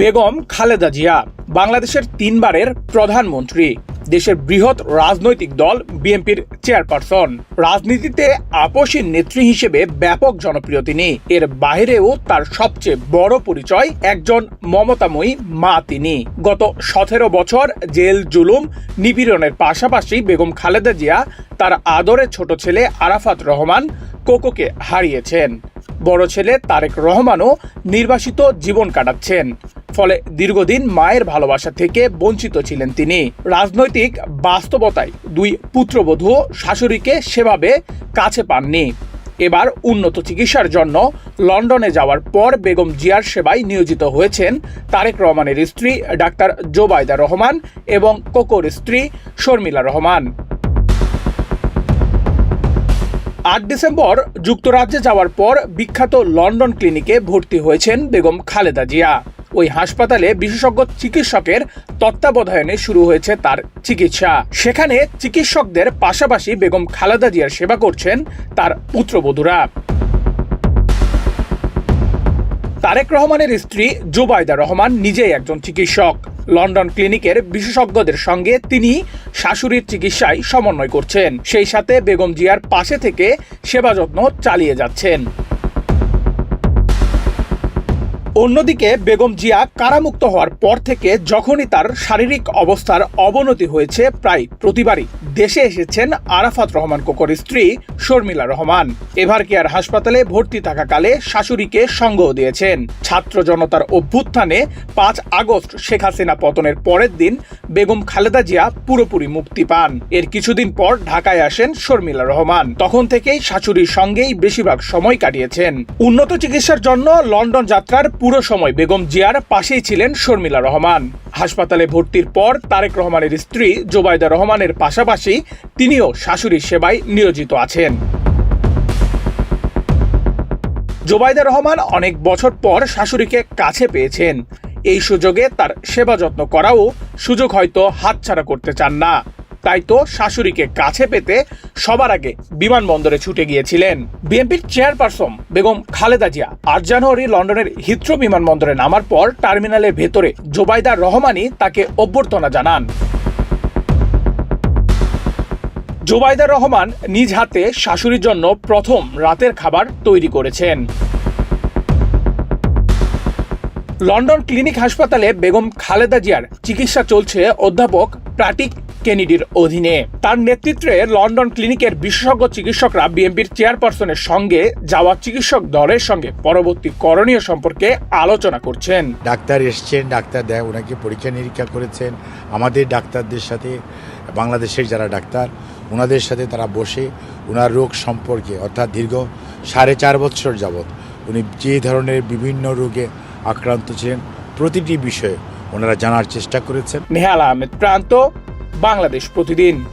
বেগম খালেদা জিয়া, বাংলাদেশের তিনবারের প্রধানমন্ত্রী, দেশের বৃহৎ রাজনৈতিক দল বিএনপির চেয়ারপারসন। রাজনীতিতে আপসীর নেত্রী হিসেবে ব্যাপক জনপ্রিয় তিনি। এর বাইরেও তার সবচেয়ে বড় পরিচয় একজন মমতাময়ী মা তিনি। গত সতেরো বছর জেল, জুলুম, নিপীড়নের পাশাপাশি বেগম খালেদা জিয়া তার আদরের ছোট ছেলে আরাফাত রহমান কোকোকে হারিয়েছেন। বড় ছেলে তারেক রহমানও নির্বাসিত জীবন কাটাচ্ছেন। ফলে দীর্ঘদিন মায়ের ভালোবাসা থেকে বঞ্চিত ছিলেন তিনি। রাজনৈতিক বাস্তবতায় দুই পুত্রবধূ শাশুড়িকে সেভাবে কাছে পাননি। এবার উন্নত চিকিৎসার জন্য লন্ডনে যাওয়ার পর বেগম জিয়ার সেবায় নিয়োজিত হয়েছেন তারেক রহমানের স্ত্রী ডাক্তার জোবায়দা রহমান এবং কোকোর স্ত্রী শর্মিলা রহমান। আট ডিসেম্বর যুক্তরাজ্যে যাওয়ার পর বিখ্যাত লন্ডন ক্লিনিকে ভর্তি হয়েছেন বেগম খালেদা জিয়া। ওই হাসপাতালে বিশেষজ্ঞ চিকিৎসকের তত্ত্বাবধানে শুরু হয়েছে তার চিকিৎসা। সেখানে চিকিৎসকদের পাশাপাশি বেগম খালেদা জিয়ার সেবা করছেন তার পুত্রবধূরা। তারেক রহমানের স্ত্রী জুবাইদা রহমান নিজেই একজন চিকিৎসক। লন্ডন ক্লিনিকের বিশেষজ্ঞদের সঙ্গে তিনি শাশুড়ির চিকিৎসায় সমন্বয় করছেন। সেই সাথে বেগম জিয়ার পাশে থেকে সেবা যত্ন চালিয়ে যাচ্ছেন। অন্যদিকে বেগম জিয়া কারামুক্ত হওয়ার পর থেকে যখনই তার শারীরিক অবস্থার অবনতি হয়েছে প্রায় প্রতিবারই, দেশে এসেছেন আরাফাত রহমান কোকর স্ত্রী শর্মিলা রহমান। এভার কেয়ার হাসপাতালে ভর্তি থাকাকালে শাশুড়িকে সঙ্গ দিয়েছেন। ছাত্র জনতার অভ্যুত্থানে পাঁচ আগস্ট শেখ হাসিনা পতনের পরের দিন বেগম খালেদা জিয়া পুরোপুরি মুক্তি পান। এর কিছুদিন পর ঢাকায় আসেন শর্মিলা রহমান। তখন থেকেই শাশুড়ির সঙ্গেই বেশিরভাগ সময় কাটিয়েছেন। উন্নত চিকিৎসার জন্য লন্ডন যাত্রার পুরো সময় বেগম জিয়ার পাশেই ছিলেন শর্মিলা রহমান। হাসপাতালে ভর্তির পর তারেক রহমানের স্ত্রী জোবায়দা রহমানের পাশাপাশি তিনিও শাশুড়ির সেবায় নিয়োজিত আছেন। জোবাইদা রহমান অনেক বছর পর শাশুড়িকে কাছে পেয়েছেন। এই সুযোগে তার সেবা যত্ন করাও সুযোগ হয়তো হাতছাড়া করতে চান না। তাই তো শাশুড়িকে কাছে পেতে সবার আগে বিমানবন্দরে ছুটে গিয়েছিলেন। বিএনপির চেয়ারপারসন বেগম খালেদা জিয়া আট জানুয়ারি লন্ডনের হিথ্রো বিমানবন্দরে নামার পর টার্মিনালের ভেতরে জোবাইদা রহমানই তাকে অভ্যর্থনা জানান। জোবাইদা রহমান নিজ হাতে শাশুড়ির জন্য প্রথম রাতের খাবার তৈরি করেছেন। লন্ডন ক্লিনিক হাসপাতালে বেগম খালেদা জিয়ার চিকিৎসা চলছে। অধ্যাপক প্রাটিক কেনিডির অধীনে। তার নেতৃত্বে লন্ডন ক্লিনিকের বিশেষজ্ঞ চিকিৎসকরা বিএনপির চেয়ারপারসনের সঙ্গে যাওয়া চিকিৎসক দলের সঙ্গে পরবর্তী করণীয় সম্পর্কে আলোচনা করছেন। ডাক্তার এসছেন ডাক্তার দেয় ওনাকে পরীক্ষা নিরীক্ষা করেছেন। আমাদের ডাক্তারদের সাথে বাংলাদেশের যারা ডাক্তার ওনাদের সাথে তারা বসে ওনার রোগ সম্পর্কে অর্থাৎ দীর্ঘ সাড়ে চার বছর যাবৎ উনি যে ধরনের বিভিন্ন রোগে আক্রান্ত ছিলেন প্রতিটি বিষয়ে ওনারা জানার চেষ্টা করেছেন। নেহাল আহমেদ প্রান্ত বাংলাদেশ প্রতিদিন।